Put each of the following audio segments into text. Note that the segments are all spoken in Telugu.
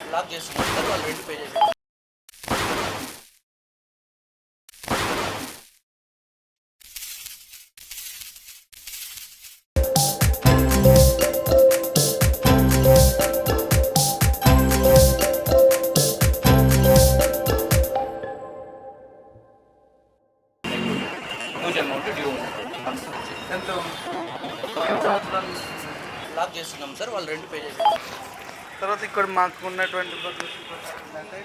లాక్ సార్ వాళ్ళు రెంట్ పే చేసి హ్యూజ్ అమౌంట్ డ్యూ ఎంత? లాక్ చేస్తున్నాం సార్ వాళ్ళు రెంట్ పే చేసి తర్వాత ఇక్కడ మాకు ఉన్నటువంటి ఏంటంటే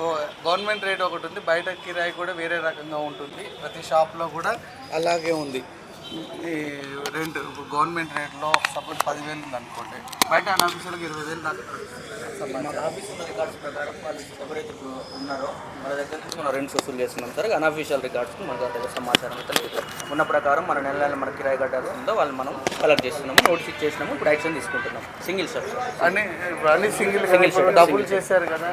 ఓ గవర్నమెంట్ రేట్ ఒకటి ఉంది. బయట కిరాయి కూడా వేరే రకంగా ఉంటుంది. ప్రతి షాప్లో కూడా అలాగే ఉంది. రెంట్ గవర్నమెంట్ రేట్లో సపోజ్ పదివేలు ఉంది అనుకోండి. బయట అన్అఫీషియల్గా ఇరవై వేలు దాకా ఉన్న రికార్డ్స్ ప్రకారం వాళ్ళు ఎవరైతే ఉన్నారో మన దగ్గర నుంచి మనం రెంట్స్ వసూలు చేస్తున్నాం సార్. అన్అఫీషియల్ రికార్డ్స్ మన దగ్గర సమాచారం అయితే లేదు. ఉన్న ప్రకారం మన నెల నెల మన కిరాయి గడ్డ ఉందో వాళ్ళు మనం కలెక్ట్ చేస్తున్నాము నోటీస్ ఇచ్చేసినాము ఇప్పుడు యాక్షన్ తీసుకుంటున్నాం. సింగిల్ సార్ అని ఇప్పుడు అన్ని సింగిల్ Single shot, డబ్బులు చేశారు కదా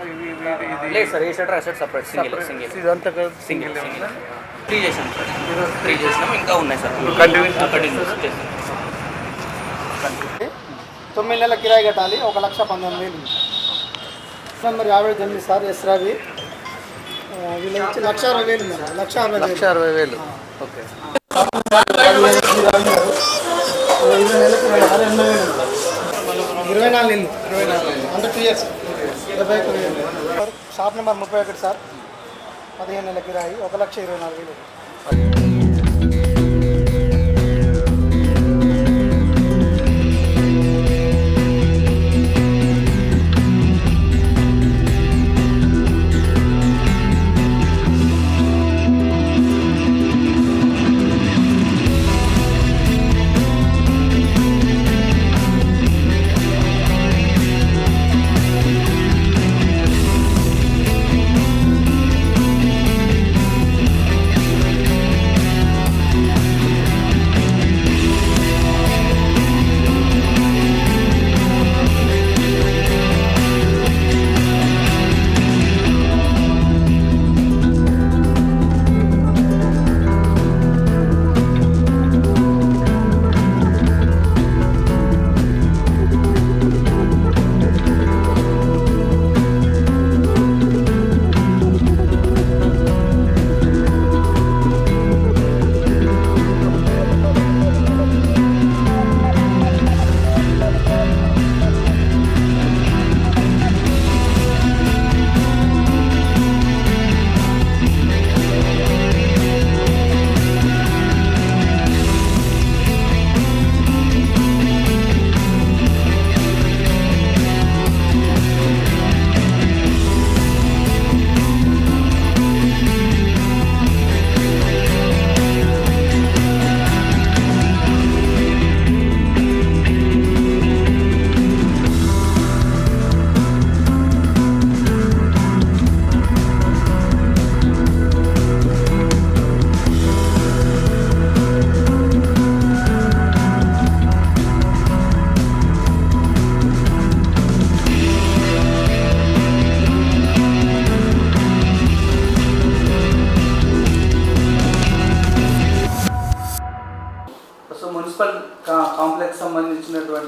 లేదు సార్ ఏ shutter asset separate single single ఇదంతా సింగిల్ సింగిల్ త్రీ చేసాం సార్. త్రీ చేసినాము ఇంకా ఉన్నాయి సార్. కంటిన్యూ కంటిన్యూ తొమ్మిది నెలల కిరాయి కట్టాలి ఒక లక్ష పంతొమ్మిది వేలు. నెంబర్ యాభై తొమ్మిది సార్ ఎస్ రవి? ఆ, వీళ్ళు వచ్చి లక్ష అరవై వేలు లక్ష అరవై లక్ష అరవై వేలు. ఓకే. ఇరవై నాలుగు నెలలు ఇరవై నాలుగు అంటే టూ ఇయర్స్ షాప్ నెంబర్ ముప్పై ఒకటి సార్. పదిహేను నెలల కిరాయి ఒక లక్ష ఇరవై నాలుగు వేలు.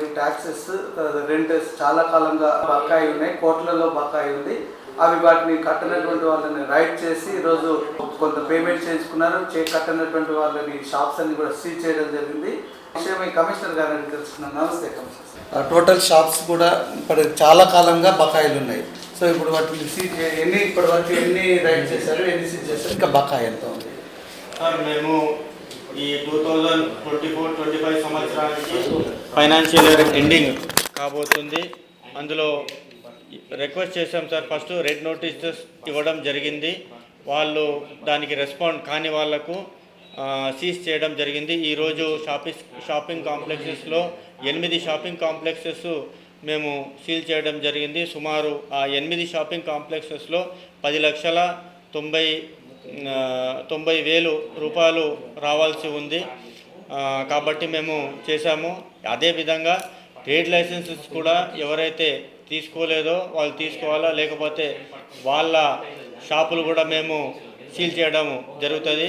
సంబంధించినటువంటి ట్యాక్సెస్ రెంట్ చాలా కాలంగా బకాయి ఉన్నాయి కోట్లలో బకాయి ఉంది. అవి వాటిని కట్టనటువంటి వాళ్ళని రైట్ చేసి ఈరోజు కొంత పేమెంట్ చేసుకున్నారు చే కట్టనటువంటి వాళ్ళని షాప్స్ అన్ని కూడా సీజ్ చేయడం జరిగింది. విషయం కమిషనర్ గారిని తెలుసుకున్నాను నమస్తే కమిషనర్ టోటల్ షాప్స్ కూడా ఇప్పుడు చాలా కాలంగా బకాయిలు ఉన్నాయి. సో ఇప్పుడు వాటిని సీజ్ ఎన్ని ఇప్పటి వరకు ఎన్ని రైట్ చేశారు ఎన్ని సీజ్ చేశారు? ఇంకా బకాయి ఎంత ఉంది? మేము ఈ two thousand twenty four twenty five సంవత్సరానికి ఫైనాన్షియల్ ఇయర్ ఎండింగ్ కాబోతుంది. అందులో రిక్వెస్ట్ చేశాం సార్ ఫస్ట్ రెడ్ నోటీసెస్ ఇవ్వడం జరిగింది. వాళ్ళు దానికి రెస్పాండ్ కాని వాళ్ళకు సీజ్ చేయడం జరిగింది. ఈరోజు షాపింగ్ షాపింగ్ కాంప్లెక్సెస్లో ఎనిమిది షాపింగ్ కాంప్లెక్సెస్ మేము సీల్ చేయడం జరిగింది. సుమారు ఆ ఎనిమిది షాపింగ్ కాంప్లెక్సెస్లో పది లక్షల తొంభై తొంభై వేలు రూపాయలు రావాల్సి ఉంది. కాబట్టి మేము చేశాము. అదేవిధంగా ట్రేడ్ లైసెన్సెస్ కూడా ఎవరైతే తీసుకోలేదో వాళ్ళు తీసుకోవాలా లేకపోతే వాళ్ళ షాపులు కూడా మేము సీల్ చేయడం జరుగుతుంది.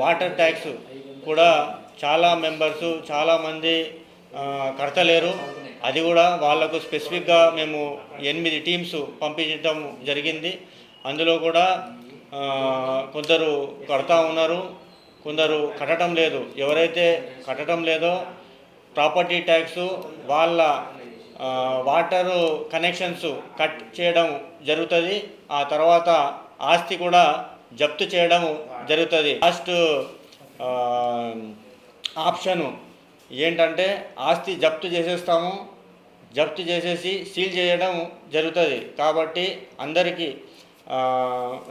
వాటర్ ట్యాక్స్ కూడా చాలా మెంబర్స్ చాలామంది కడతలేరు. అది కూడా వాళ్ళకు స్పెసిఫిక్గా మేము ఎనిమిది టీమ్స్ పంపించడం జరిగింది. అందులో కూడా కొందరు కడతా ఉన్నారు కొందరు కట్టడం లేదు. ఎవరైతే కట్టడం లేదో ప్రాపర్టీ ట్యాక్స్ వాళ్ళ వాటరు కనెక్షన్స్ కట్ చేయడం జరుగుతుంది. ఆ తర్వాత ఆస్తి కూడా జప్తు చేయడం జరుగుతుంది. లాస్ట్ ఆప్షను ఏంటంటే ఆస్తి జప్తు చేసేస్తాము. జప్తు చేసేసి సీల్ చేయడం జరుగుతుంది. కాబట్టి అందరికీ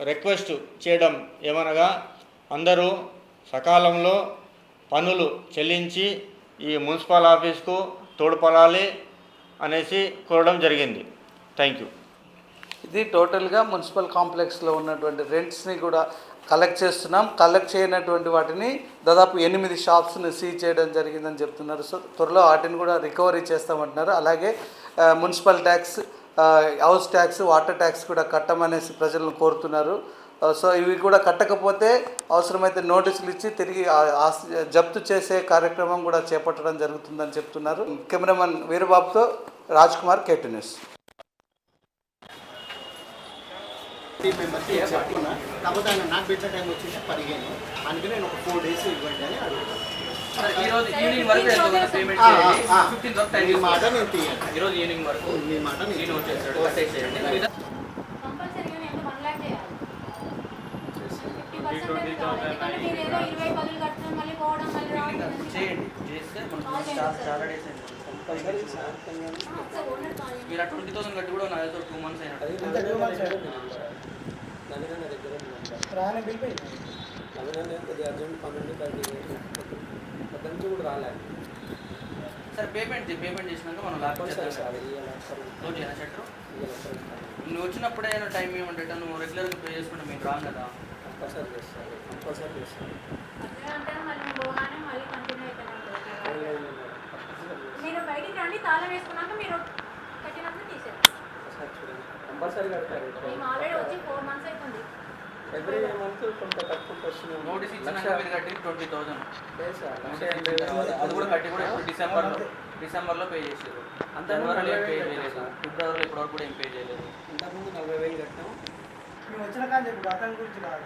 రిక్వెస్ట్ చేయడం ఏమనగా అందరూ సకాలంలో పన్నులు చెల్లించి ఈ మున్సిపల్ ఆఫీస్కు తోడ్పడాలి అనేసి కోరడం జరిగింది. థ్యాంక్ యూ ఇది టోటల్గా మున్సిపల్ కాంప్లెక్స్లో ఉన్నటువంటి రెంట్స్ని కూడా కలెక్ట్ చేస్తున్నాం. కలెక్ట్ చేయనటువంటి వాటిని దాదాపు ఎనిమిది షాప్స్ని సీజ్ చేయడం జరిగిందని చెప్తున్నారు. సో త్వరలో వాటిని కూడా రికవరీ చేస్తామంటున్నారు. అలాగే municipal tax house tax water tax కూడా కట్టమనేసి ప్రజలను కోరుతున్నారు. సో ఇవి కూడా కట్టకపోతే అవసరమైతే నోటీసులు ఇచ్చి తిరిగి ఆస్తి జప్తు చేసే కార్యక్రమం కూడా చేపట్టడం జరుగుతుందని చెప్తున్నారు. కెమెరామన్ వీరబాబుతో రాజ్ కుమార్ కేటీ న్యూస్. కాకపోతే ఆయన నాకు పెట్టిన టైం వచ్చేసి పదిహేను. అందుకే నేను ఒక ఫోర్ డేస్ ఇవ్వండి అని అడుగుతాను. సార్ ఈ రోజు ఈవినింగ్ వరకు ఎంత పేమెంట్ ఆ, చేయాలి? ఆ, ఆ. ఫిఫ్టీన్ వరకు టైం మీ మాట తీసుకోండి. నేను తీయాలి ఈ రోజు ఈవినింగ్ వరకు మీ మాట నేను వచ్చేసాడు కట్టేసేయండి చేయండి. చేస్తే మనకు చాలా డేస్ అయింది. మీరు ఆ ట్వంటీ థౌసండ్ కట్టి కూడా నా దగ్గర టూ మంత్స్ అయినట్టు. ఇంత టూ మంత్స్ రాని bill pay sir payment payment చేసినాక మనం లాక్ చేద్దాం. క్లోజ్ చేయనా షట్టర్ నువ్వు వచ్చినప్పుడే టైం ఏమంటే నువ్వు రెగ్యులర్గా పే చేసుకుంటే మేము రాం కదా. పోగానే మళ్ళీ కంటిన్యూ అవుతాను మీరు బయటికి రండి తాళం వేసుకున్నాక మీరు కట్టినప్పుడు తీసేయండి. మేము ఆల్రెడీ వచ్చి ఫోర్ మంత్స్ అవుతుంది నోటీస్ ఇచ్చినాక మీరు కట్టి ట్వంటీ థౌసండ్. అది కూడా కట్టి కూడా ఇప్పుడు డిసెంబర్లో డిసెంబర్లో పే చేసారు. జనవరిలో ఏం పే చేయలేదు. ఫిబ్రవరిలో ఇప్పటివరకు కూడా ఏం పే చేయలేదు. ఇంతకుముందు నలభై వేలు కట్టాం. మేము వచ్చిన కానీ చెప్పు అతని గురించి కాదు.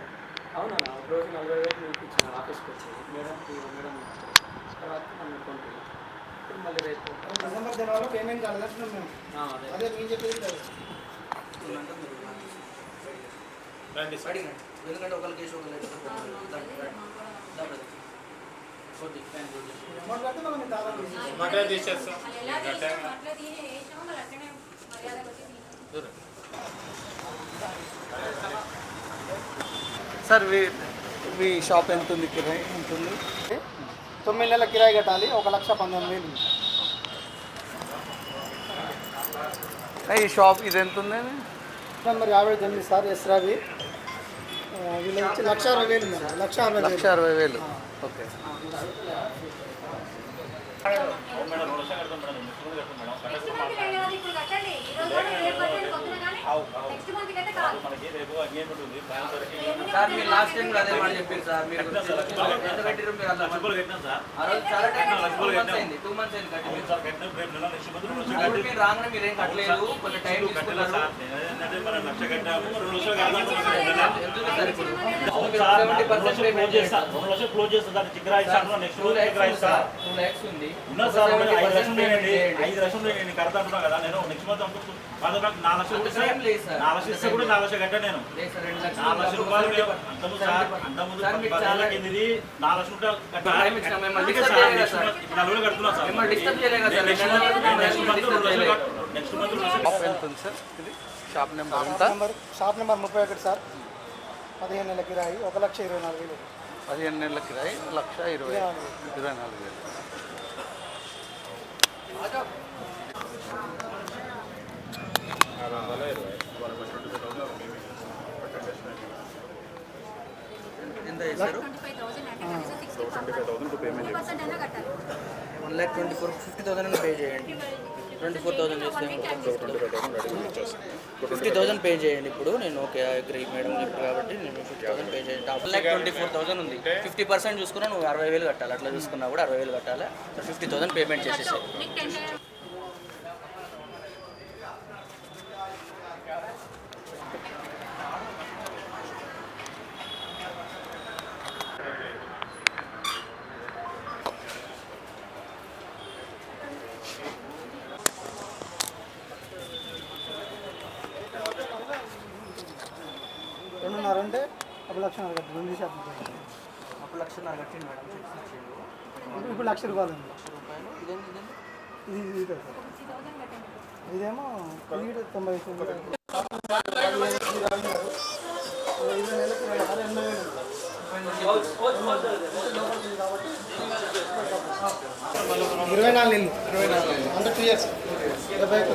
అవునా? ఒక రోజు నలభై వేలు మీకు ఇచ్చిన ఆఫీస్కి వచ్చి. మేడం మేడం తర్వాత ట్వంటీ ఇప్పుడు మళ్ళీ రేపు డిసెంబర్ జనవరిలో పేమెంట్ కాలేదంటున్నాం మేము. ఆ, అదే. అదే మీరు చెప్పేది లేదు ఉన్నాక మీరు బయటికి రండి. ఎందుకంటే ఒకరి కేసు ఒకరు అమౌంట్ కడితే మనం తాళం తీసేస్తాం. మళ్ళీ ఎలా తీసాం అట్లా తీసి వేసాము మళ్ళీ అట్లనే మర్యాద వచ్చి తీసాం సార్. మీ మీ షాప్ ఎంత ఉంది కిరాయి ఎంత ఉంది తొమ్మిది నెలల కిరాయి కట్టాలి. ఒక లక్ష పంతొమ్మిది వేలు. ఉంది. ఈ షాప్ ఇది ఎంత ఉంది నెంబర్ యాభై తొమ్మిది సార్? ఎస్ లక్ష అరవై వేలు లక్ష అరవై లక్ష అరవై వేలు. ఓకే. నెక్స్ట్ మంత్ సార్ మీరు లాస్ట్ టైం అదే మాట చెప్పారు సార్ మీరు ఎంత కట్టిరు మీరు అలా ఆ రోజు చాలా టైం టూ మంత్స్ అయింది టూ మంత్స్ అయింది కట్టి మీరు. రాగానే మీరు ఏం కట్టలేదు కొంచెం టైం తీసుకున్నారు సార్ ఇప్పుడు ల్యాక్స్ ఉంది సెవెంటీ పర్సెంట్ పేమెంట్ చేయండి అంత టైం లేదు సార్ చాలా టైం ఇచ్చినా మిమ్మల్ని డిస్టర్బ్ చేయలేదు కదా సార్. రెండు నెలలు డిస్టర్బ్ చేయలేదు షాప్ నెంబర్ షాప్ నెంబర్ ముప్పై ఒకటి సార్. పదిహేను నెలల కిరాయి ఒక లక్ష ఇరవై నాలుగు వేలు. పదిహేను నెలల కిరాయి లక్ష ఇరవై ఇరవై నాలుగు వేలు. ట్వంటీ కట్టాలి. One lakh twenty four fifty thousand pay చేయండి ట్వంటీ ఫోర్ థౌసండ్ చేస్తే. ఫిఫ్టీ థౌసండ్ పే చేయండి ఇప్పుడు. నేను ఓకే అగ్రీ మేడం చెప్పారు కాబట్టి నేను ఫిఫ్టీ థౌసండ్ పే చేయండి. One lakh twenty four thousand ఉంది. ఫిఫ్టీ పర్సెంట్ చూసుకున్నా నువ్వు అరవై వేలు కట్టాలి. అట్లా చూసుకున్నా కూడా అరవై వేలు కట్టాలి. ఫిఫ్టీ థౌసండ్ పేమెంట్ చేసేసాయి. ఒక లక్ష నలభై కట్టాలి రెండు కలిపి. ఒక లక్ష నాకు కట్టింది మేడం చెక్స్ ఇచ్చిండు. ఇప్పుడు లక్ష రూపాయలు ఉంది. లక్ష రూపాయలు. ఇదేంటి ఇదేంటి ఇది ఇది కదా సార్. ఇదేమో ఇది తొంభై ఇరవై నెలలకు ఎనభై వేలు ఉంటుంది. ఇరవై నాలుగు నెలలు ఇరవై నాలుగు అంటే టూ ఇయర్స్ డెబ్బై ఒక్క